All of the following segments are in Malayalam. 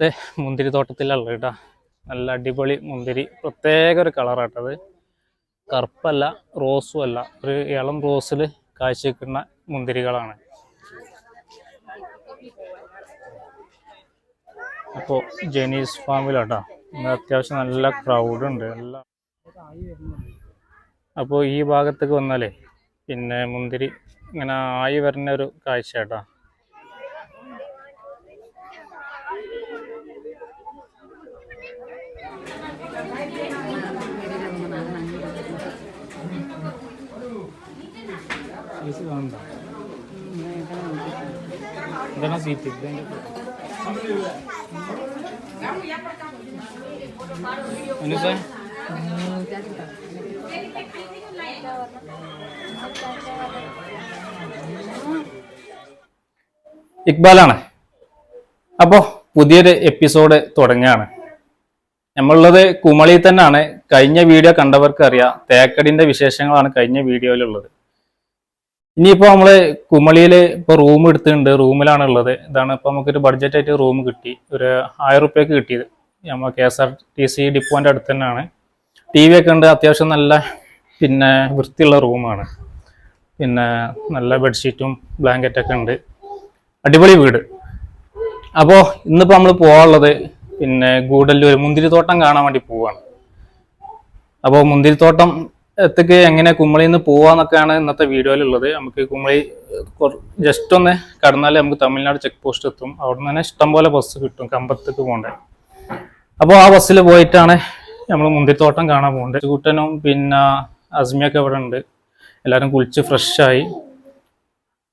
ഇത് മുന്തിരി തോട്ടത്തിലുള്ള കേട്ടോ. നല്ല അടിപൊളി മുന്തിരി. പ്രത്യേക ഒരു കളറാട്ടത് കറുപ്പല്ല റോസും അല്ല. ഒരു ഇളം റോസിൽ കാഴ്ച വെക്കുന്ന മുന്തിരികളാണ്. അപ്പോൾ ജെനീസ് ഫാമിലാട്ടോ. അത്യാവശ്യം നല്ല ക്രൗഡ് ഉണ്ട്. അപ്പോൾ ഈ ഭാഗത്തേക്ക് വന്നാലേ പിന്നെ മുന്തിരി ഇങ്ങനെ ആയി വരുന്ന ഒരു കാഴ്ച കേട്ടോ ഇക്ബാലാണ്. അപ്പോൾ പുതിയൊരു എപ്പിസോഡ് തുടങ്ങുകയാണ്. നമ്മളുള്ളത് കുമളി തന്നെയാണ്. കഴിഞ്ഞ വീഡിയോ കണ്ടവർക്ക് അറിയാം തേക്കടിന്റെ വിശേഷങ്ങളാണ് കഴിഞ്ഞ വീഡിയോയിലുള്ളത്. ഇനിയിപ്പോ നമ്മൾ കുമളിയിൽ ഇപ്പൊ റൂം എടുത്തിട്ടുണ്ട്. റൂമിലാണ് ഉള്ളത് ഇതാണ് ഇപ്പൊ നമുക്കൊരു ബഡ്ജറ്റ് ആയിട്ട് റൂം കിട്ടി. ഒരു ആയിരം റുപ്യക്ക് കിട്ടിയത്. നമ്മൾ K S R T C ഡിപ്പോന്റെ അടുത്ത് തന്നെയാണ്. ടി വി ഒക്കെ ഉണ്ട്. അത്യാവശ്യം നല്ല പിന്നെ വൃത്തിയുള്ള റൂമാണ് പിന്നെ നല്ല ബെഡ്ഷീറ്റും ബ്ലാങ്കറ്റൊക്കെ ഉണ്ട്. അടിപൊളി വീട്. അപ്പോൾ ഇന്നിപ്പോൾ നമ്മൾ പോകാനുള്ളത് പിന്നെ ഗൂഡല്ലൂർ മുന്തിരിത്തോട്ടം കാണാൻ വേണ്ടി പോവാണ്. അപ്പോൾ മുന്തിരിത്തോട്ടം എത്തേക്ക് എങ്ങനെ കുമളിയിൽ നിന്ന് പോവാന്നൊക്കെയാണ് ഇന്നത്തെ വീഡിയോയിലുള്ളത്. നമുക്ക് കുമളി ജസ്റ്റ് ഒന്ന് കടന്നാൽ നമുക്ക് തമിഴ്നാട് ചെക്ക് പോസ്റ്റ് എത്തും. അവിടെ നിന്ന് തന്നെ ഇഷ്ടംപോലെ ബസ് കിട്ടും കമ്പത്തേക്ക് പോകണ്ടേ. അപ്പോൾ ആ ബസ്സിൽ പോയിട്ടാണ് നമ്മൾ മുന്തിരിത്തോട്ടം കാണാൻ പോകുന്നത് കൂട്ടനും പിന്നെ അസ്മിയൊക്കെ ഇവിടെ ഉണ്ട്. എല്ലാവരും കുളിച്ച് ഫ്രഷായി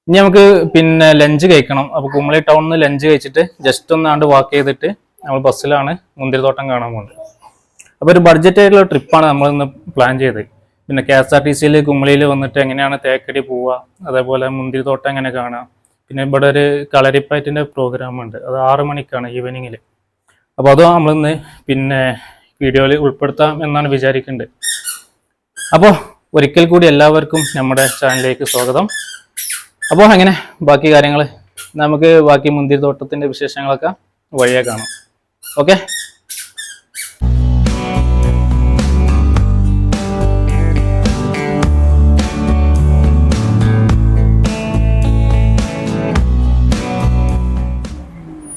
ഇനി നമുക്ക് പിന്നെ ലഞ്ച് കഴിക്കണം. അപ്പോൾ കുമളി ടൗണിൽ നിന്ന് ലഞ്ച് കഴിച്ചിട്ട് ജസ്റ്റ് ഒന്നാണ്ട് വാക്ക് ചെയ്തിട്ട് നമ്മൾ ബസ്സിലാണ് മുന്തിരിത്തോട്ടം കാണാൻ പോകുന്നത് അപ്പോൾ ഒരു ബഡ്ജറ്റ് ആയിട്ടുള്ള ട്രിപ്പാണ് നമ്മൾ ഇന്ന് പ്ലാൻ ചെയ്തത്. പിന്നെ കെ എസ് ആർ ടി സിയിൽ കുമളിയിൽ വന്നിട്ട് എങ്ങനെയാണ് തേക്കടി പോവുക അതേപോലെ മുന്തിരി തോട്ടം എങ്ങനെ കാണാം പിന്നെ ഇവിടെ ഒരു കളരിപ്പയറ്റിന്റെ പ്രോഗ്രാം ഉണ്ട്. അത് ആറ് മണിക്കാണ് ഈവനിങ്ങിൽ അപ്പോൾ അതും നമ്മളിന്ന് പിന്നെ വീഡിയോയിൽ ഉൾപ്പെടുത്താം എന്നാണ് വിചാരിക്കേണ്ടത് അപ്പോൾ ഒരിക്കൽ കൂടി എല്ലാവർക്കും നമ്മുടെ ചാനലിലേക്ക് സ്വാഗതം. അപ്പോൾ അങ്ങനെ ബാക്കി കാര്യങ്ങൾ നമുക്ക് ബാക്കി മുന്തിരി തോട്ടത്തിന്റെ വിശേഷങ്ങളൊക്കെ വഴിയെ കാണാം. ഓക്കെ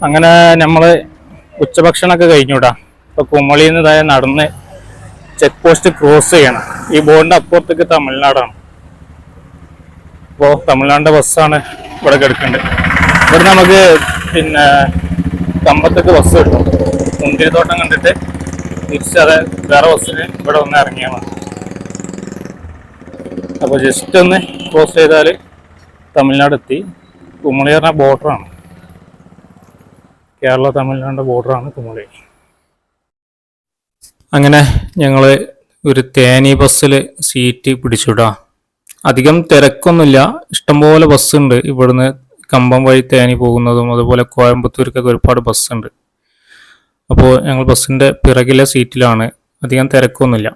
അങ്ങനെ നമ്മൾ ഉച്ചഭക്ഷണമൊക്കെ കഴിഞ്ഞുവിടാം ഇപ്പൊ കുമളിയിൽ നിന്ന് ഇതായ നടന്ന് ചെക്ക് പോസ്റ്റ് ക്രോസ് ചെയ്യണം. ഈ ബോർഡിന്റെ അപ്പുറത്തേക്ക് തമിഴ്നാടാണ്. അപ്പോൾ തമിഴ്നാടിന്റെ ബസ്സാണ് ഇവിടെ കിടക്കേണ്ടത് ഇവിടെ നമുക്ക് പിന്നെ കമ്പത്തേക്ക് ബസ് കിട്ടും. മുന്തിരിത്തോട്ടം കണ്ടിട്ട് തിരിച്ചത് വേറെ ബസ്സിന് ഇവിടെ ഒന്ന് ഇറങ്ങിയാൽ മതി. അപ്പോൾ ജസ്റ്റ് ഒന്ന് ക്രോസ് ചെയ്താൽ തമിഴ്നാട് എത്തി. കുമളി പറഞ്ഞ ബോർഡറാണ് കേരള തമിഴ്നാട് ബോർഡറാണ് കുമളി. അങ്ങനെ ഞങ്ങൾ ഒരു തേനി ബസ്സിൽ സീറ്റ് പിടിച്ചുവിടാം അധികം തിരക്കൊന്നുമില്ല. ഇഷ്ടംപോലെ ബസ്സുണ്ട്. ഇവിടുന്ന് കമ്പം വഴി തേനി പോകുന്നതും അതുപോലെ കോയമ്പത്തൂർക്കൊക്കെ ഒരുപാട് ബസ്സുണ്ട്. അപ്പോൾ ഞങ്ങൾ ബസ്സിന്റെ പിറകിലെ സീറ്റിലാണ് അധികം തിരക്കൊന്നുമില്ല.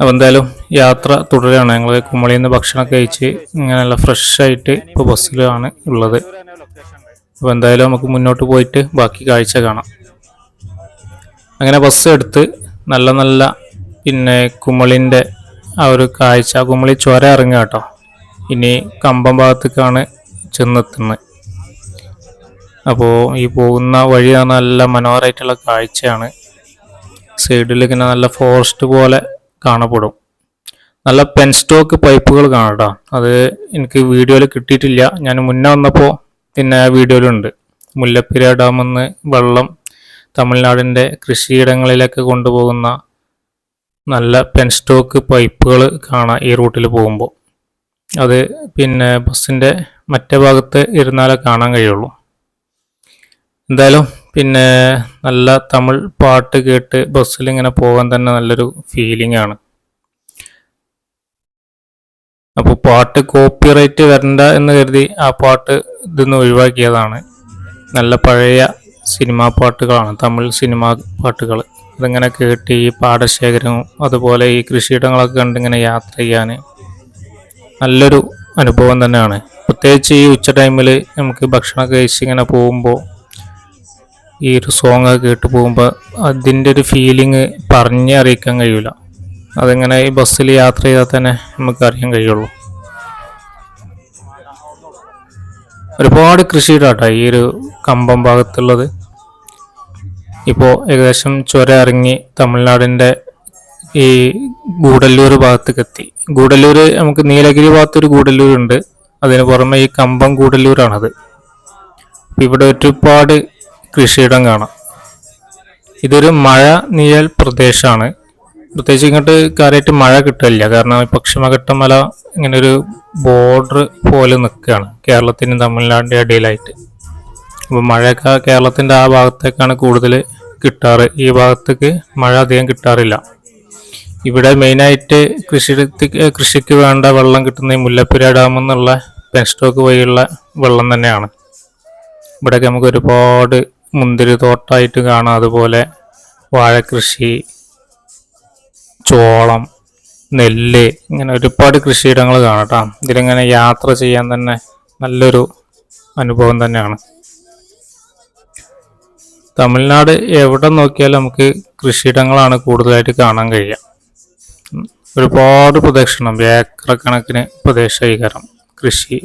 അപ്പോൾ എന്തായാലും യാത്ര തുടരുകയാണ്. ഞങ്ങൾ കുമളിയിൽ നിന്ന് ഭക്ഷണം കഴിച്ച് ഇങ്ങനെയുള്ള ഫ്രഷ് ആയിട്ട് ഇപ്പോൾ ബസ്സിലാണ് ഉള്ളത്. അപ്പോൾ എന്തായാലും നമുക്ക് മുന്നോട്ട് പോയിട്ട് ബാക്കി കാഴ്ച കാണാം. അങ്ങനെ ബസ് എടുത്ത് നല്ല നല്ല പിന്നെ കുമളിന്റെ ആ ഒരു കാഴ്ച കുമളി ചുര ഇറങ്ങുക കേട്ടോ. ഇനി കമ്പം ഭാഗത്തേക്കാണ് ചെന്നെത്തുന്നത്. അപ്പോൾ ഈ പോകുന്ന വഴി നല്ല മനോഹരമായിട്ടുള്ള കാഴ്ചയാണ്. സൈഡിൽ ഇങ്ങനെ നല്ല ഫോറസ്റ്റ് പോലെ കാണപ്പെടും. നല്ല പെൻസ്റ്റോക്ക് പൈപ്പുകൾ കാണാം കേട്ടോ. അത് എനിക്ക് വീഡിയോയിൽ കിട്ടിയിട്ടില്ല. ഞാൻ മുന്നേ വന്നപ്പോൾ പിന്നെ ആ വീഡിയോയിലുണ്ട്. മുല്ലപ്പെരിയ ഡാമിൽ നിന്ന് വെള്ളം തമിഴ്നാടിന്റെ കൃഷിയിടങ്ങളിലേക്ക് കൊണ്ടുപോകുന്ന നല്ല പെൻ സ്റ്റോക്ക് പൈപ്പുകൾ കാണാം ഈ റൂട്ടിൽ പോകുമ്പോൾ. അത് പിന്നെ ബസ്സിന്റെ മറ്റേ ഭാഗത്ത് ഇരുന്നാലേ കാണാൻ കഴിയുള്ളൂ. എന്തായാലും പിന്നെ നല്ല തമിഴ് പാട്ട് കേട്ട് ബസ്സിൽ ഇങ്ങനെ പോകാൻ തന്നെ നല്ലൊരു ഫീലിംഗ് ആണ്. അപ്പോൾ പാട്ട് കോപ്പിറൈറ്റ് വരണ്ട എന്ന് കരുതി ആ പാട്ട് ഇതൊന്ന് ഒഴിവാക്കിയതാണ്. നല്ല പഴയ സിനിമാ പാട്ടുകളാണ് തമിഴ് സിനിമാ പാട്ടുകൾ. അതിങ്ങനെ കേട്ട് ഈ പാടശേഖരവും അതുപോലെ ഈ കൃഷിയിടങ്ങളൊക്കെ കണ്ടിങ്ങനെ യാത്ര ചെയ്യാൻ നല്ലൊരു അനുഭവം തന്നെയാണ്. പ്രത്യേകിച്ച് ഈ ഉച്ച ടൈമിൽ നമുക്ക് ഭക്ഷണം കഴിച്ച് ഇങ്ങനെ പോകുമ്പോൾ ഈ ഒരു സോങ് കേട്ട് പോകുമ്പോൾ അതിന്റെ ഒരു ഫീലിംഗ് പറഞ്ഞ് അറിയിക്കാൻ കഴിയൂല. അതിങ്ങനെ ഈ ബസ്സിൽ യാത്ര ചെയ്താൽ തന്നെ നമുക്ക് അറിയാൻ കഴിയുള്ളൂ. ഒരുപാട് കൃഷിയിടാട്ടോ ഈ ഒരു കമ്പം ഭാഗത്തുള്ളത്. ഇപ്പോൾ ഏകദേശം ചുരം ഇറങ്ങി തമിഴ്നാടിന്റെ ഈ ഗൂഡല്ലൂർ ഭാഗത്തേക്ക് എത്തി ഗൂഡല്ലൂർ നമുക്ക് നീലഗിരി ഭാഗത്തൊരു ഗൂഡല്ലൂരുണ്ട്. അതിന് പുറമെ ഈ കമ്പം ഗൂഡല്ലൂരാണത്. ഇവിടെ ഒരുപാട് കൃഷിയിടം കാണാം. ഇതൊരു മഴ നീഴൽ പ്രദേശമാണ്. പ്രത്യേകിച്ച് ഇങ്ങോട്ട് കാര്യമായിട്ട് മഴ കിട്ടില്ല കാരണം ഈ പക്ഷിമഘട്ടമല ഇങ്ങനെ ഒരു ബോർഡർ പോലെ നിൽക്കുകയാണ് കേരളത്തിനും തമിഴ്നാടിന്റെ ഇടയിലായിട്ട്. അപ്പോൾ മഴയൊക്കെ കേരളത്തിന്റെ ആ ഭാഗത്തേക്കാണ് കൂടുതൽ കിട്ടാറ്. ഈ ഭാഗത്തേക്ക് മഴ അധികം കിട്ടാറില്ല. ഇവിടെ മെയിനായിട്ട് കൃഷി കൃഷിക്ക് വേണ്ട വെള്ളം കിട്ടുന്ന ഈ മുല്ലപ്പുര ഡാം എന്നുള്ള പെൻസ്റ്റോക്ക് വഴിയുള്ള വെള്ളം തന്നെയാണ്. ഇവിടെയൊക്കെ നമുക്ക് ഒരുപാട് മുന്തിരി തോട്ടമായിട്ട് കാണാം. അതുപോലെ വാഴക്കൃഷി ചോളം നെല്ല് ഇങ്ങനെ ഒരുപാട് കൃഷിയിടങ്ങൾ കാണാം കേട്ടോ ഇതിലിങ്ങനെ യാത്ര ചെയ്യാൻ തന്നെ നല്ലൊരു അനുഭവം തന്നെയാണ്. തമിഴ്നാട് എവിടെ നോക്കിയാലും നമുക്ക് കൃഷിയിടങ്ങളാണ് കൂടുതലായിട്ട് കാണാൻ കഴിയുക. ഒരുപാട് പ്രദക്ഷിണം ഏക്കറക്കണക്കിന് പ്രദേശീകരണം പ്രദേശീകരം കൃഷി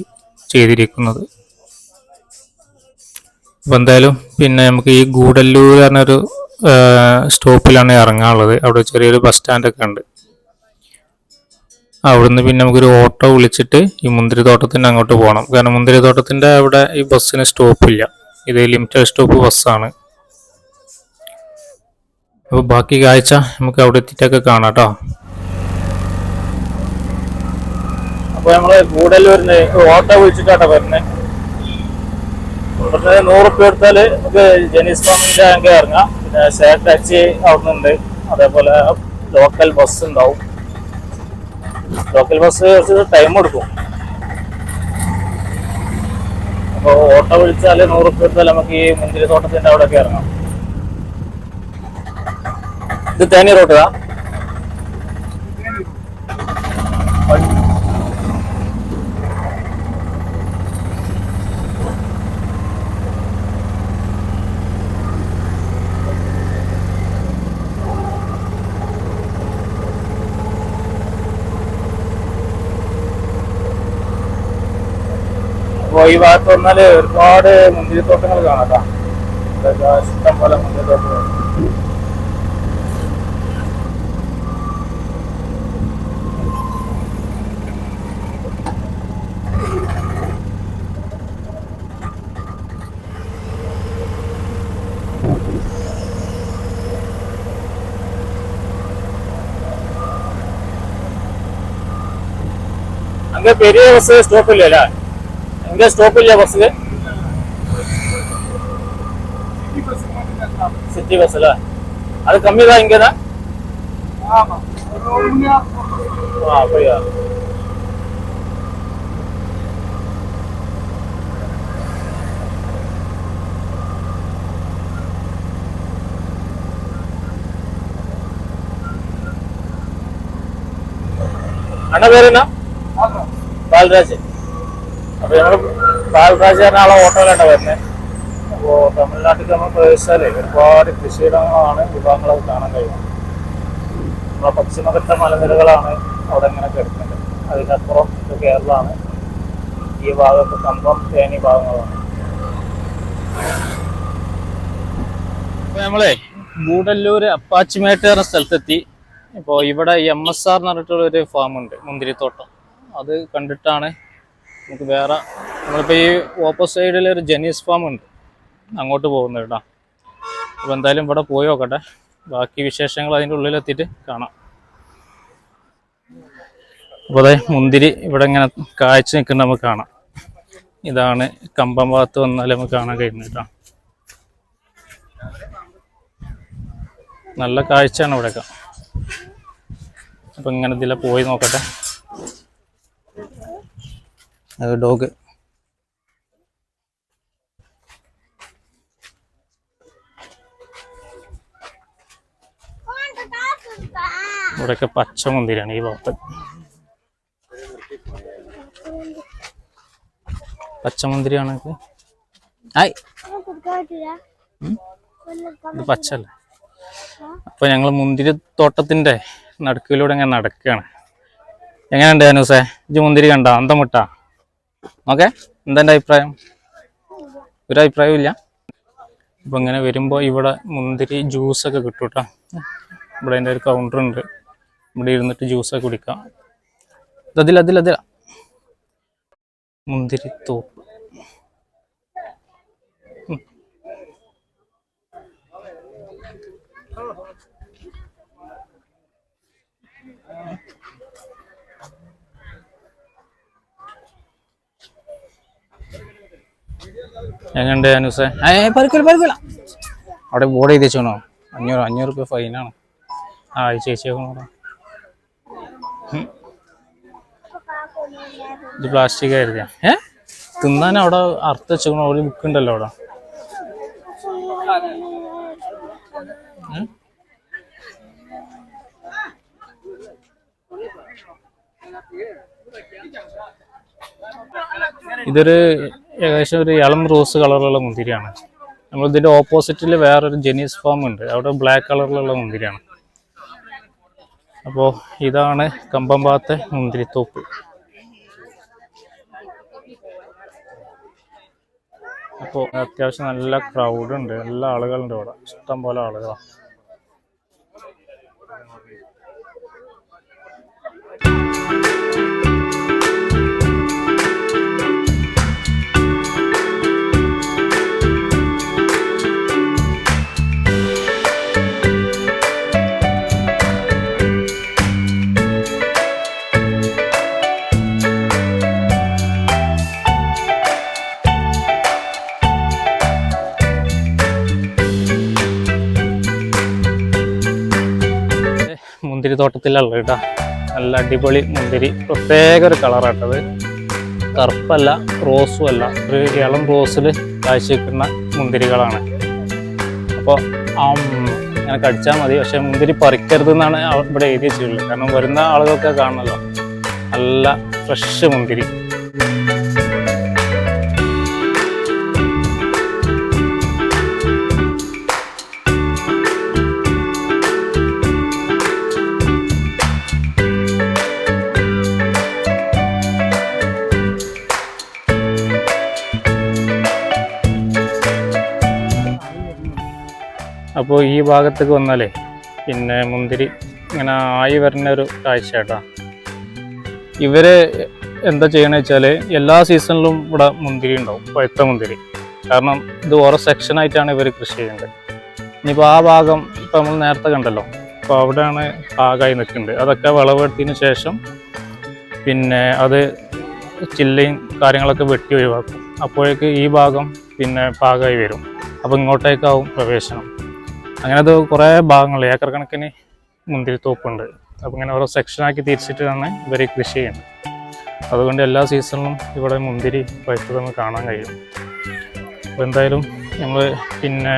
ചെയ്തിരിക്കുന്നത്. അപ്പോൾ എന്തായാലും പിന്നെ നമുക്ക് ഈ ഗൂഡല്ലൂർ ആ, സ്റ്റോപ്പിലാണ് ഇറങ്ങാനുള്ളത്. അവിടെ ചെറിയൊരു ബസ് സ്റ്റാൻഡൊക്കെ ഉണ്ട്. അവിടുന്ന് പിന്നെ നമുക്കൊരു ഓട്ടോ വിളിച്ചിട്ട് ഈ മുന്തിരിത്തോട്ടത്തിന്റെ അങ്ങോട്ട് പോകണം കാരണം മുന്തിരിത്തോട്ടത്തിന്റെ അവിടെ ഈ ബസ്സിന് സ്റ്റോപ്പില്ല ഇത് ലിമിറ്റഡ് സ്റ്റോപ്പ് ബസ്സാണ് അപ്പോൾ ബാക്കി കാഴ്ച നമുക്ക് അവിടെ എത്തിയിട്ടൊക്കെ കാണാം കേട്ടോ അപ്പോൾ നമ്മൾ കൂടുതൽ വരുന്നത് ഓട്ടോ വിളിച്ചിട്ടാട്ടോ വരുന്നത്. ഇവിടുന്ന് നൂറ് റുപ്യ എടുത്താൽ നമുക്ക് ജനീസ് ഫാമിന്റെ അങ്ങ് ഇറങ്ങാം. പിന്നെ ഷെയർ ടാക്സി അവിടെ ഉണ്ട് അതേപോലെ ലോക്കൽ ബസ് ഉണ്ടാവും. ലോക്കൽ ബസ് കുറച്ച് ടൈം എടുക്കും. അപ്പോൾ ഓട്ടോ വിളിച്ചാൽ നൂറ് റുപ്യ എടുത്താൽ നമുക്ക് ഈ മുന്തിരി തോട്ടത്തിന്റെ അവിടെയൊക്കെ ഇറങ്ങാം. ഇത് തേനി റോട്ടാ ഈ ഭാഗത്ത് വന്നാല് ഒരുപാട് മുന്തിരിത്തോട്ടങ്ങൾ കാണാം ട്ടോ. ഇതൊക്കെ ഇഷ്ടം പോലെ മുന്തിരിത്തോട്ടങ്ങൾ அங்க பெரிய பஸ் ஸ்டாப் இல்லையா ఇంకా స్టోపులు బస్సు சிட்டி பஸ்ஸில் அது கம்மி தான் இங்கே தான் ஆ அப்படியா அண்ணா பேர் என்ன பால்ராஜ் ഞങ്ങൾ ഞങ്ങൾ പാൽക്കാശ് ആളെ ഓട്ടോയിലാണ് വരുന്നത് അപ്പോ തമിഴ്നാട്ടിൽ നമ്മൾ പ്രവേശിച്ചാലേ ഒരുപാട് കൃഷിയിടങ്ങളാണ് വിഭവങ്ങളൊക്കെ കാണാൻ കഴിയുന്നത്. നമ്മളെ പശ്ചിമഘട്ട മലനിരകളാണ് അവിടെ ഇങ്ങനെ കിടക്കുന്നത്. അതിനപ്പുറം ഇത് കേരളമാണ്. ഈ ഭാഗത്ത് കമ്പം തേനി ഭാഗങ്ങളാണ്. നമ്മളെ ഗൂഡല്ലൂര് അപ്പാച്ചിമേട്ട് എന്ന സ്ഥലത്തെത്തി. ഇപ്പോൾ ഇവിടെ എം എസ് ആർ എന്ന് പറഞ്ഞിട്ടുള്ള ഒരു ഫാം ഉണ്ട് മുന്തിരിത്തോട്ടം. അത് കണ്ടിട്ടാണ് നമുക്ക് വേറെ നമ്മളിപ്പോൾ ഈ ഓപ്പോസിറ്റ് സൈഡിൽ ഒരു ജനീസ് ഫാം ഉണ്ട്. അങ്ങോട്ട് പോകുന്നത് കേട്ടോ. അപ്പോൾ എന്തായാലും ഇവിടെ പോയി നോക്കട്ടെ. ബാക്കി വിശേഷങ്ങൾ അതിന്റെ ഉള്ളിലെത്തിയിട്ട് കാണാം. അപ്പോൾ അതെ മുന്തിരി ഇവിടെ ഇങ്ങനെ കാഴ്ച നിൽക്കുന്ന നമുക്ക് കാണാം. ഇതാണ് കമ്പം ഭാഗത്ത് വന്നാൽ നമുക്ക് കാണാൻ കഴിയുന്നത് കേട്ടോ. നല്ല കാഴ്ചയാണ് ഇവിടെയൊക്കെ. അപ്പം ഇങ്ങനെ ഇതിലെ പോയി നോക്കട്ടെ. ഡോഗ്. ഇവിടെയൊക്കെ പച്ച മുന്തിരിയാണ് ഈ ഭാഗത്ത്. പച്ചമുന്തിരിയാണ്. ഹായ് ഇത് പച്ചല്ലേ അപ്പൊ ഞങ്ങൾ മുന്തിരി തോട്ടത്തിന്റെ നടുക്കിലൂടെ ഇങ്ങനെ നടക്കുകയാണ്. എങ്ങനെയുണ്ട് അനൂസേ ഇജ് മുന്തിരി കണ്ട? അന്തം ഓക്കെ? എന്തെന്റെ അഭിപ്രായം? ഒരു അഭിപ്രായവും ഇല്ല. ഇപ്പം ഇങ്ങനെ വരുമ്പോൾ ഇവിടെ മുന്തിരി ജ്യൂസൊക്കെ കിട്ടും കേട്ടോ ഇവിടെ അതിന്റെ ഒരു കൗണ്ടർ ഉണ്ട്. ഇവിടെ ഇരുന്നിട്ട് ജ്യൂസൊക്കെ കുടിക്കാം. അതിൽ അതിൽ അതില മുന്തിരി തോപ്പ്. എങ്ങണ്ട് അനുസേ? ഏ അവിടെ ബോർഡ് ചെയ്ത് വെച്ചോണോ? അഞ്ഞൂറ് അഞ്ഞൂറ് രൂപ ഫൈനാണ് ആ ചേച്ചി ഇത് പ്ലാസ്റ്റിക് ആയിരുന്ന ഏ? തിന്നാൻ അവിടെ അർത്ഥ വെച്ചോണോ ഒരു ബുക്ക് ഉണ്ടല്ലോ അവിടെ? ഇതൊരു ഏകദേശം ഒരു ഇളം റോസ് കളറിലുള്ള മുന്തിരിയാണ്. നമ്മൾ ഇതിന്റെ ഓപ്പോസിറ്റിൽ വേറൊരു ജെനീസ് ഫോം ഉണ്ട്. അവിടെ ബ്ലാക്ക് കളറിലുള്ള മുന്തിരിയാണ്. അപ്പോൾ ഇതാണ് കമ്പമ്പാത്തെ മുന്തിരിത്തോപ്പ്. അപ്പോൾ അത്യാവശ്യം നല്ല ക്രൗഡ് ഉണ്ട്. എല്ലാ ആളുകളുണ്ട് ഇവിടെ. ഇഷ്ടം പോലെ ആളുകളാണ്. തോട്ടത്തിലുള്ള കേട്ടോ. നല്ല അടിപൊളി മുന്തിരി. പ്രത്യേക ഒരു കളറാട്ടത് കറുപ്പല്ല റോസും അല്ല. ഒരു ഇളം റോസിൽ കാഴ്ച വെക്കുന്ന മുന്തിരികളാണ്. അപ്പോൾ ആ ഇങ്ങനെ കടിച്ചാൽ മതി. പക്ഷെ മുന്തിരി പറിക്കരുത് എന്നാണ് ഇവിടെ എഴുതി വെച്ചിട്ടുള്ളത്. കാരണം വരുന്ന ആളുകൾക്ക് കാണണമല്ലോ നല്ല ഫ്രഷ് മുന്തിരി. അപ്പോൾ ഈ ഭാഗത്തേക്ക് വന്നാലേ പിന്നെ മുന്തിരി ഇങ്ങനെ ആയി വരുന്ന ഒരു കാഴ്ച കേട്ടോ ഇവർ എന്താ ചെയ്യണമെന്ന് വെച്ചാൽ എല്ലാ സീസണിലും ഇവിടെ മുന്തിരി ഉണ്ടാവും പഴുത്ത മുന്തിരി. കാരണം ഇത് ഓരോ സെക്ഷനായിട്ടാണ് ഇവർ കൃഷി ചെയ്യുന്നത്. ഇനിയിപ്പോൾ ആ ഭാഗം ഇപ്പം നമ്മൾ നേരത്തെ കണ്ടല്ലോ. അപ്പോൾ അവിടെയാണ് പാകമായി നിൽക്കുന്നത്. അതൊക്കെ വിളവെടുത്തതിന് ശേഷം പിന്നെ അത് ചില്ലയും കാര്യങ്ങളൊക്കെ വെട്ടി ഒഴിവാക്കും. അപ്പോഴേക്ക് ഈ ഭാഗം പിന്നെ പാകമായി വരും. അപ്പോൾ ഇങ്ങോട്ടേക്കാവും പ്രവേശനം. അങ്ങനെ അത് കുറേ ഭാഗങ്ങൾ ഏക്കർ കണക്കിന് മുന്തിരിത്തോപ്പുണ്ട് അപ്പോൾ ഇങ്ങനെ ഓരോ സെക്ഷനാക്കി തിരിച്ചിട്ടാണ് ഇവർ കൃഷി ചെയ്യുന്നത്. അതുകൊണ്ട് എല്ലാ സീസണിലും ഇവിടെ മുന്തിരി പഴുത്തത് നമുക്ക് കാണാൻ കഴിയും. അപ്പോൾ എന്തായാലും നമ്മൾ പിന്നെ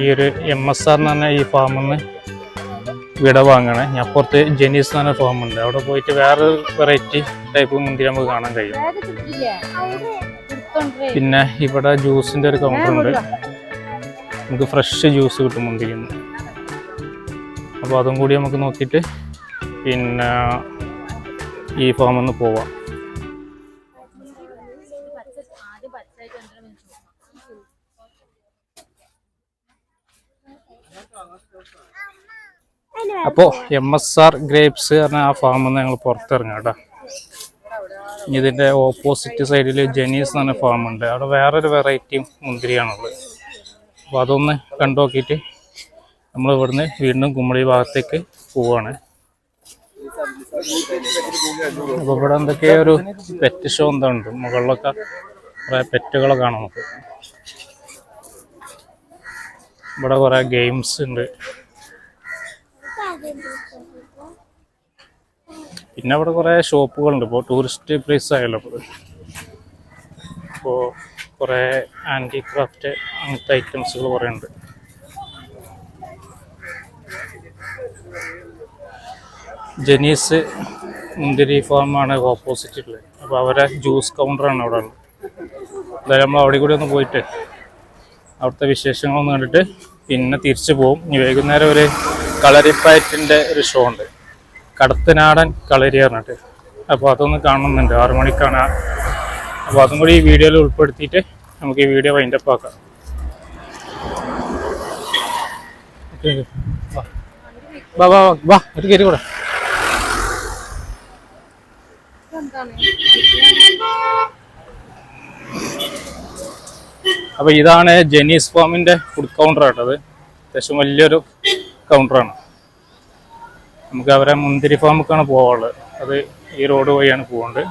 ഈ ഒരു എം എസ് ആർ എന്ന് പറഞ്ഞ ഈ ഫാമിൽ നിന്ന് വിട വാങ്ങണേ. ഞാൻ പുറത്ത് ജെനീസ് എന്ന് പറഞ്ഞ ഫാമുണ്ട് അവിടെ പോയിട്ട് വേറെ വെറൈറ്റി ടൈപ്പ് മുന്തിരി നമുക്ക് കാണാൻ കഴിയും. പിന്നെ ഇവിടെ ജ്യൂസിന്റെ ഒരു കൗണ്ടർ ഉണ്ട്. നമുക്ക് ഫ്രഷ് ജ്യൂസ് കിട്ടും മുന്തിരിന്ന്. അപ്പോൾ അതും കൂടി നമുക്ക് നോക്കിയിട്ട് പിന്നെ ഈ ഫാമിൽ നിന്ന് പോവാം. അപ്പോൾ എം എസ് ആർ ഗ്രേപ്സ് പറഞ്ഞ ആ ഫാമിൽ നിന്ന് ഞങ്ങൾ പുറത്തിറങ്ങാം കേട്ടോ. ഇതിന്റെ ഓപ്പോസിറ്റ് സൈഡിൽ ജെനീസ് എന്ന് പറഞ്ഞ ഫാമുണ്ട് അവിടെ വേറൊരു വെറൈറ്റി മുന്തിരിയാണുള്ളത്. അപ്പോൾ അതൊന്ന് കണ്ടു നോക്കിയിട്ട് നമ്മൾ ഇവിടുന്ന് വീണ്ടും കുമളി ഭാഗത്തേക്ക് പോവാണ്. അപ്പോൾ ഇവിടെ എന്തൊക്കെയോ ഒരു പെറ്റ് ഷോ എന്താ ഉണ്ട് മുകളിലൊക്കെ കുറേ പെറ്റുകളെ കാണാം നമുക്ക്. ഇവിടെ കുറേ ഗെയിംസ് ഉണ്ട്. പിന്നെ അവിടെ കുറേ ഷോപ്പുകളുണ്ട് ഇപ്പോൾ ടൂറിസ്റ്റ് പ്ലേസ് ആയല്ലോ ഇപ്പോൾ കുറേ ആന്റി ക്രാഫ്റ്റ് അങ്ങനത്തെ ഐറ്റംസുകൾ കുറേ ഉണ്ട്. ജനീസ് മുന്തിരി ഫാമാണ് ഓപ്പോസിറ്റുള്ളത് അപ്പോൾ അവരെ ജ്യൂസ് കൗണ്ടറാണ് അവിടെ ഉള്ളത്. എന്തായാലും നമ്മൾ അവിടെ കൂടി ഒന്ന് പോയിട്ട് അവിടുത്തെ വിശേഷങ്ങളൊന്നും കണ്ടിട്ട് പിന്നെ തിരിച്ചു പോകും ഇനി വൈകുന്നേരം ഒരു കളരിപ്പയറ്റിന്റെ ഒരു ഷോ ഉണ്ട്. കടത്തനാടൻ കളരി പറഞ്ഞിട്ട്. അപ്പോൾ അതൊന്ന് കാണുന്നുണ്ട്. ആറു മണിക്കാണ് അപ്പോൾ അതും കൂടി ഈ വീഡിയോയിൽ ഉൾപ്പെടുത്തിയിട്ട് നമുക്ക് ഈ വീഡിയോ വൈൻഡപ്പ് ആക്കാം. വാ. വാ വാ കൂടെ. അപ്പൊ ഇതാണ് ജെനീസ് ഫോമിന്റെ ഫുഡ് കൗണ്ടർ ആട്ടത് അത്യാവശ്യം വലിയൊരു കൗണ്ടറാണ് നമുക്ക് അവരെ മുന്തിരി ഫാമിക്കാണ് പോവാനുള്ളത്. അത് ഈ റോഡ് വഴിയാണ് പോകേണ്ടത്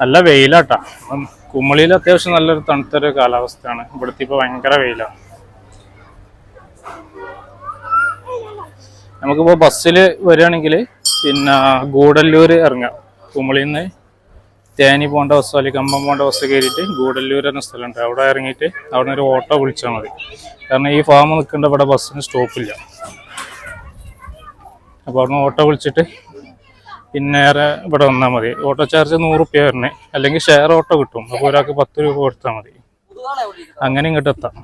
നല്ല വെയിലാട്ടാ. കുമളിയിൽ അത്യാവശ്യം നല്ലൊരു തണുത്തൊരു കാലാവസ്ഥയാണ്. ഇവിടുത്തെ ഇപ്പൊ ഭയങ്കര വെയിലാണ് നമുക്കിപ്പോൾ ബസ്സിൽ വരികയാണെങ്കിൽ പിന്നെ ഗൂഡല്ലൂർ ഇറങ്ങാം. കുമളിയിൽ നിന്ന് തേനി പോകേണ്ട ബസ്സോ അല്ലെങ്കിൽ കമ്പം പോകേണ്ട ബസ് കയറിയിട്ട് ഗൂഡല്ലൂർ എന്ന സ്ഥലമുണ്ട്. അവിടെ ഇറങ്ങിയിട്ട് അവിടെ ഒരു ഓട്ടോ വിളിച്ചാൽ മതി. കാരണം ഈ ഫാം നിൽക്കേണ്ട ഇവിടെ ബസ്സിന് സ്റ്റോപ്പില്ല അപ്പോൾ അവിടെ നിന്ന് ഓട്ടോ വിളിച്ചിട്ട് പിന്നെ ഇവിടെ വന്നാൽ മതി. ഓട്ടോ ചാർജ് നൂറ് റുപ്യ വരണേ. അല്ലെങ്കിൽ ഷെയർ ഓട്ടോ കിട്ടും. അപ്പോൾ ഒരാൾക്ക് പത്ത് രൂപ കൊടുത്താൽ മതി. അങ്ങനെ ഇങ്ങോട്ട് എത്താം.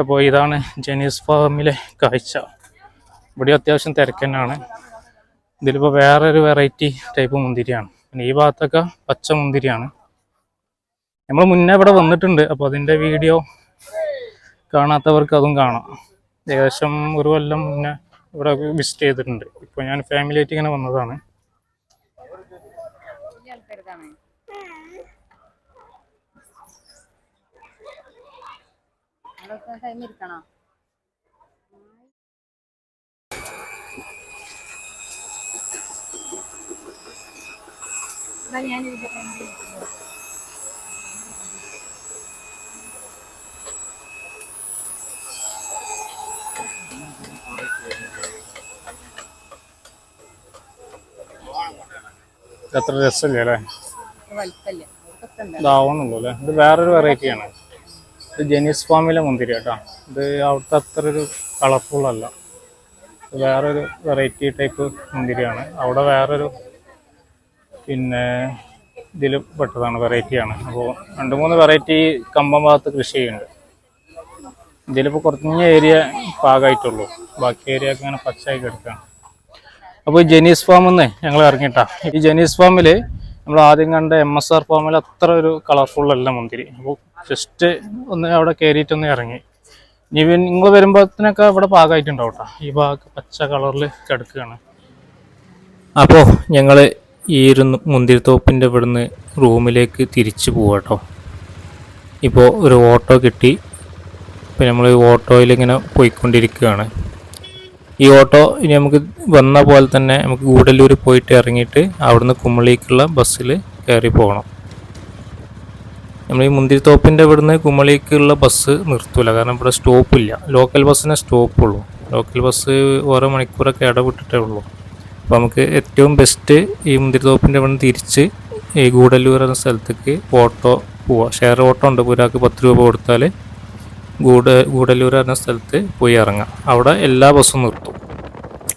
അപ്പോൾ ഇതാണ് ജെനീസ് ഫാമിലെ കാഴ്ച. ഇവിടെ അത്യാവശ്യം തിരക്കന്നാണ് ഇതിലിപ്പോൾ വേറൊരു വെറൈറ്റി ടൈപ്പ് മുന്തിരിയാണ്. പിന്നെ ഈ ഭാഗത്തൊക്കെ പച്ച മുന്തിരിയാണ്. നമ്മൾ മുന്നേ ഇവിടെ വന്നിട്ടുണ്ട്. അപ്പോൾ അതിന്റെ വീഡിയോ കാണാത്തവർക്ക് അതും കാണാം. ഏകദേശം ഒരു കൊല്ലം മുന്നേ ഇവിടെ വിസിറ്റ് ചെയ്തിട്ടുണ്ട്. ഇപ്പോൾ ഞാൻ ഫാമിലി ആയിട്ട് ഇങ്ങനെ വന്നതാണ്. ടൈം അത്ര രസമില്ല അല്ലേ? ഇതാവണുള്ളൂ അല്ലേ? ഇത് വേറൊരു വെറൈറ്റിയാണ് ഇത് ജെനീസ് ഫാമിലെ മുന്തിരി കേട്ടോ. ഇത് അവിടുത്തെ അത്ര ഒരു കളർഫുൾ അല്ല. ഇത് വേറൊരു വെറൈറ്റി ടൈപ്പ് മുന്തിരിയാണ്. അവിടെ വേറൊരു പിന്നെ ഇതിൽ പെട്ടതാണ് വെറൈറ്റിയാണ് അപ്പോൾ രണ്ട് മൂന്ന് വെറൈറ്റി കമ്പം ഭാഗത്ത് കൃഷി ചെയ്യുന്നുണ്ട്. ഇതിലിപ്പോൾ കുറഞ്ഞ ഏരിയ പാകമായിട്ടുള്ളൂ ബാക്കി ഏരിയ ഒക്കെ ഇങ്ങനെ പച്ചയായി കിടക്കുകയാണ് അപ്പോൾ ജെനീസ് ഫാമിൽ നിന്ന് ഞങ്ങൾ ഇറങ്ങിയിട്ടാ ഈ ജെനീസ് ഫാമിൽ നമ്മൾ ആദ്യം കണ്ട എം എസ് ആർ ഫാമിൽ അത്ര ഒരു കളർഫുൾ അല്ല മുന്തിരി. അപ്പോൾ ജസ്റ്റ് ഒന്ന് അവിടെ കയറിയിട്ടൊന്ന് ഇറങ്ങി. ഇനി നിങ്ങൾ വരുമ്പോഴത്തേനൊക്കെ ഇവിടെ പാകമായിട്ടുണ്ടാവും ഈ ഭാഗം പച്ച കളറിൽ കിടക്കുകയാണ് അപ്പോൾ ഞങ്ങൾ ഈ ഒരു മുന്തിരിത്തോപ്പിന്റെ ഇവിടുന്ന് റൂമിലേക്ക് തിരിച്ചു പോവാം കേട്ടോ ഇപ്പോൾ ഒരു ഓട്ടോ കിട്ടി. ഇപ്പോൾ നമ്മൾ ഓട്ടോയിൽ ഇങ്ങനെ പോയിക്കൊണ്ടിരിക്കുകയാണ്. ഈ ഓട്ടോ ഇനി നമുക്ക് വന്ന പോലെ തന്നെ നമുക്ക് ഗൂഡല്ലൂർ പോയിട്ട് ഇറങ്ങിയിട്ട് അവിടുന്ന് കുമളിക്കുള്ള ബസ്സിൽ കയറി പോകണം. നമ്മൾ ഈ മുന്തിരിത്തോപ്പിന്റെ ഇവിടുന്ന് കുമളിക്കുള്ള ബസ് നിർത്തൂല. കാരണം ഇവിടെ സ്റ്റോപ്പില്ല ലോക്കൽ ബസ്സിനെ സ്റ്റോപ്പുള്ളൂ ലോക്കൽ ബസ് ഓരോ മണിക്കൂറൊക്കെ ഇടവിട്ടിട്ടേ ഉള്ളൂ. അപ്പോൾ നമുക്ക് ഏറ്റവും ബെസ്റ്റ് ഈ മുന്തിരിത്തോപ്പിന്റെ ഇവിടുന്ന് തിരിച്ച് ഈ ഗൂഡല്ലൂർ എന്ന സ്ഥലത്തേക്ക് ഓട്ടോ പോവാം. ഷെയർ ഓട്ടോ ഉണ്ട്. ഒരാൾക്ക് പത്ത് രൂപ കൊടുത്താൽ ഗൂഡ ഗൂഡല്ലൂർ പറഞ്ഞ സ്ഥലത്ത് പോയി ഇറങ്ങാം. അവിടെ എല്ലാ ബസ്സും നിർത്തും.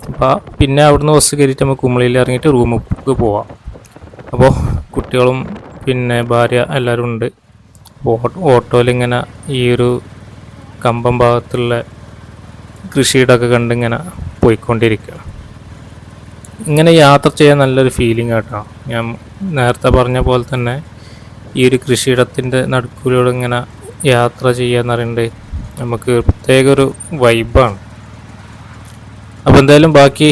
അപ്പോൾ പിന്നെ അവിടുന്ന് ബസ് കയറിയിട്ട് നമുക്ക് കുമളിയിൽ ഇറങ്ങിയിട്ട് റൂമിലേക്ക് പോവാം. അപ്പോൾ കുട്ടികളും പിന്നെ ഭാര്യ എല്ലാവരും ഉണ്ട്. ഓട്ടോയിൽ ഇങ്ങനെ ഈ ഒരു കമ്പം ഭാഗത്തുള്ള കൃഷിയിടമൊക്കെ കണ്ടിങ്ങനെ പോയിക്കൊണ്ടിരിക്കുക ഇങ്ങനെ യാത്ര ചെയ്യാൻ നല്ലൊരു ഫീലിംഗ് കേട്ടോ ഞാൻ നേരത്തെ പറഞ്ഞ പോലെ തന്നെ ഈ ഒരു കൃഷിയിടത്തിന്റെ നടുക്കൂലൂടെ ഇങ്ങനെ യാത്ര ചെയ്യുക എന്ന് പറയുന്നത് നമുക്ക് പ്രത്യേക ഒരു വൈബാണ്. അപ്പോൾ എന്തായാലും ബാക്കി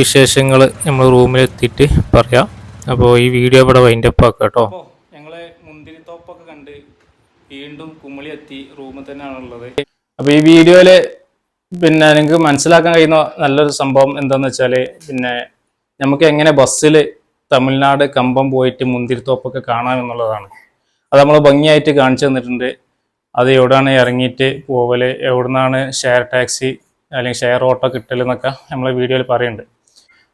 വിശേഷങ്ങൾ നമ്മൾ റൂമിലെത്തിയിട്ട് പറയാം. അപ്പോൾ ഈ വീഡിയോ ഇവിടെ വൈൻഡപ്പ് ആക്കാം കേട്ടോ അപ്പോൾ ഞങ്ങൾ മുന്തിരിത്തോപ്പൊക്കെ കണ്ട് വീണ്ടും കുമളി എത്തി റൂമിൽ തന്നെയാണുള്ളത് അപ്പോൾ ഈ വീഡിയോയിൽ പിന്നെ നിങ്ങൾക്ക് മനസ്സിലാക്കാൻ കഴിയുന്ന നല്ലൊരു സംഭവം എന്താണെന്ന് വെച്ചാൽ പിന്നെ നമുക്ക് എങ്ങനെ ബസ്സിൽ തമിഴ്നാട് കമ്പം പോയിട്ട് മുന്തിരിത്തോപ്പൊക്കെ കാണാം എന്നുള്ളതാണ്. അത് നമ്മൾ ഭംഗിയായിട്ട് കാണിച്ചു തന്നിട്ടുണ്ട്. അത് എവിടെയാണ് ഇറങ്ങിയിട്ട് പോവൽ എവിടുന്നാണ് ഷെയർ ടാക്സി അല്ലെങ്കിൽ ഷെയർ ഓട്ടോ കിട്ടൽ എന്നൊക്കെ നമ്മൾ വീഡിയോയിൽ പറയുന്നുണ്ട്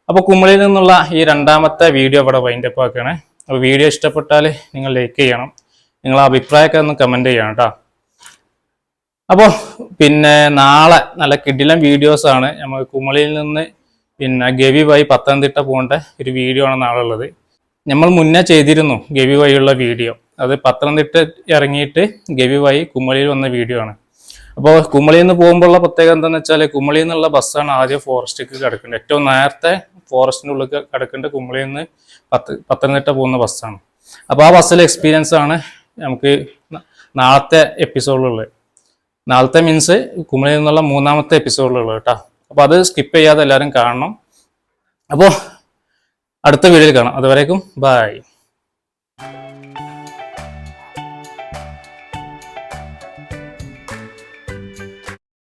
അപ്പോൾ കുമളിയിൽ നിന്നുള്ള ഈ രണ്ടാമത്തെ വീഡിയോ ഇവിടെ വൈൻഡപ്പ് ആക്കുകയാണ് അപ്പോൾ വീഡിയോ ഇഷ്ടപ്പെട്ടാൽ നിങ്ങൾ ലൈക്ക് ചെയ്യണം. നിങ്ങളെ അഭിപ്രായമൊക്കെ ഒന്ന് കമന്റ് ചെയ്യണം കേട്ടോ. അപ്പോൾ പിന്നെ നാളെ നല്ല കിടിലം വീഡിയോസാണ് നമ്മൾ കുമളിയിൽ നിന്ന് പിന്നെ ഗവി വഴി പത്തനംതിട്ട പോകേണ്ട ഒരു വീഡിയോ ആണ് നാളെ ഉള്ളത്. നമ്മൾ മുന്നേ ചെയ്തിരുന്നു ഗവി വഴിയുള്ള വീഡിയോ അത് പത്തനംതിട്ട ഇറങ്ങിയിട്ട് ഗവി വഴി വന്ന വീഡിയോ ആണ്. അപ്പോൾ കുമളിയിൽ നിന്ന് പോകുമ്പോഴുള്ള പ്രത്യേകത എന്താണെന്ന് വെച്ചാൽ കുമളിയിൽ നിന്നുള്ള ബസ്സാണ് ആദ്യം ഫോറസ്റ്റിലേക്ക് കിടക്കേണ്ടത്. ഏറ്റവും നേരത്തെ ഫോറസ്റ്റിന്റെ ഉള്ളിൽ കിടക്കേണ്ട കുമളിയിൽ നിന്ന് പത്ത് പത്തനംതിട്ട പോകുന്ന ബസ്സാണ് അപ്പോൾ ആ ബസ്സിലെ എക്സ്പീരിയൻസ് ആണ് നമുക്ക് നാളത്തെ എപ്പിസോഡിലുള്ളത് നാളത്തെ മീൻസ് കുമളിയിൽ നിന്നുള്ള മൂന്നാമത്തെ എപ്പിസോഡിലുള്ളത് കേട്ടോ. അപ്പോൾ അത് സ്കിപ്പ് ചെയ്യാതെ എല്ലാവരും കാണണം. അപ്പോൾ അടുത്ത വീഡിയോയിൽ കാണാം. അതുവരേക്കും ബൈ